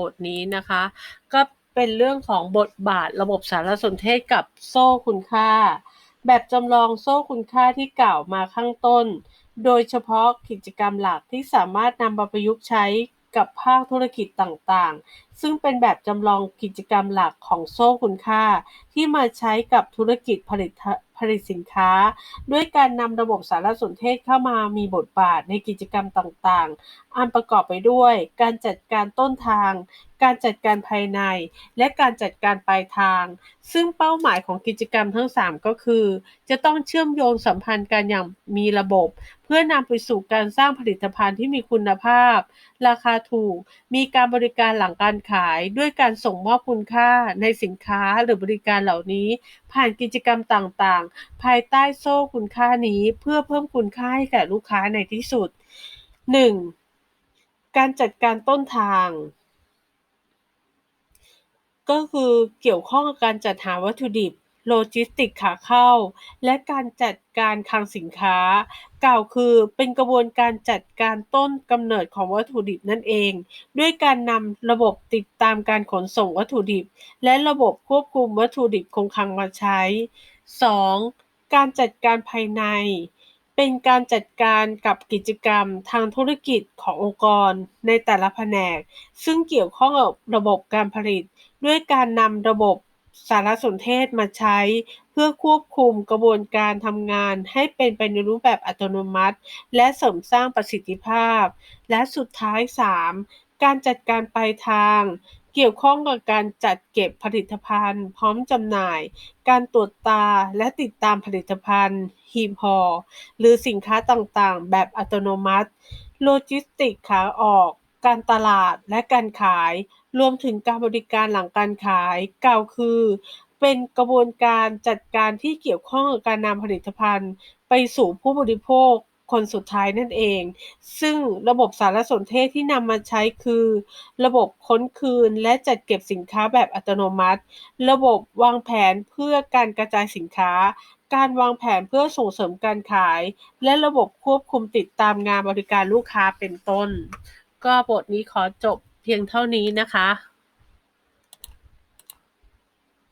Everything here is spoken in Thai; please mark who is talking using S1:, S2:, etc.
S1: บทนี้นะคะ ก็เป็นเรื่องของบทบาทระบบสารสนเทศกับโซ่คุณค่า แบบจำลองโซ่คุณค่าที่กล่าวมาข้างต้น โดยเฉพาะกิจกรรมหลักที่สามารถนำมาประยุกต์ใช้กับภาคธุรกิจต่างๆ ซึ่งเป็นแบบจำลองกิจกรรมหลักของโซ่คุณค่า ที่มาใช้กับธุรกิจผลิต ผลิตสินค้า ด้วยการนำระบบสารสนเทศเข้ามามีบทบาทในกิจกรรมต่างๆ อันประกอบไปด้วย การจัดการต้นทาง การจัดการภายใน และการจัดการปลายทาง ซึ่งเป้าหมายของกิจกรรมทั้ง 3 ก็คือ จะต้องเชื่อมโยงสัมพันธ์กันอย่างมีระบบ เพื่อนำไปสู่การสร้างผลิตภัณฑ์ที่มีคุณภาพ ราคาถูก มีการบริการหลังการขาย ด้วยการส่งมอบคุณค่าในสินค้าหรือบริการเหล่านี้ ผ่านกิจกรรมต่างๆ ภายใต้โซ่คุณค่านี้เพื่อเพิ่มคุณค่าให้แก่ลูกค้าในที่สุด 1. การจัดการต้นทาง ก็คือเกี่ยวข้องกับการจัดหาวัตถุดิบ โลจิสติกขาเข้า และการจัดการคลังสินค้า กล่าวคือเป็นกระบวนการจัดการต้นกำเนิดของวัตถุดิบนั่นเอง ด้วยการนำระบบติดตามการขนส่งวัตถุดิบ และระบบควบคุมวัตถุดิบคงคลังมาใช้ 2. การจัดการภายใน เป็นการจัดการกับกิจกรรมทางธุรกิจขององค์กรในแต่ละแผนก ซึ่งเกี่ยวข้องกับระบบการผลิต ด้วยการนำระบบสารสนเทศมาใช้ เพื่อควบคุมกระบวนการทำงานให้เป็นไปในรูปแบบอัตโนมัติ และเสริมสร้างประสิทธิภาพ และสุดท้าย 3. การจัดการปลายทาง เกี่ยวข้องกับการจัดเก็บผลิตภัณฑ์ พร้อมจำหน่าย การตรวจตาและติดตามผลิตภัณฑ์ หีบห่อหรือสินค้าต่างๆ แบบอัตโนมัติ โลจิสติกขาออก การตลาดและการขาย รวมถึงการบริการหลังการขาย กล่าวคือ เป็นกระบวนการจัดการที่เกี่ยวข้องกับการนำผลิตภัณฑ์ ไปสู่ผู้บริโภค คนสุดท้ายนั่นเอง ซึ่งระบบสารสนเทศที่นำมาใช้คือ ระบบค้นคืนและจัดเก็บสินค้าแบบอัตโนมัติ ระบบวางแผนเพื่อการกระจายสินค้า การวางแผนเพื่อส่งเสริมการขาย และระบบควบคุมติดตามงานบริการลูกค้าเป็นต้น ก็บทนี้ขอจบเพียงเท่านี้นะคะ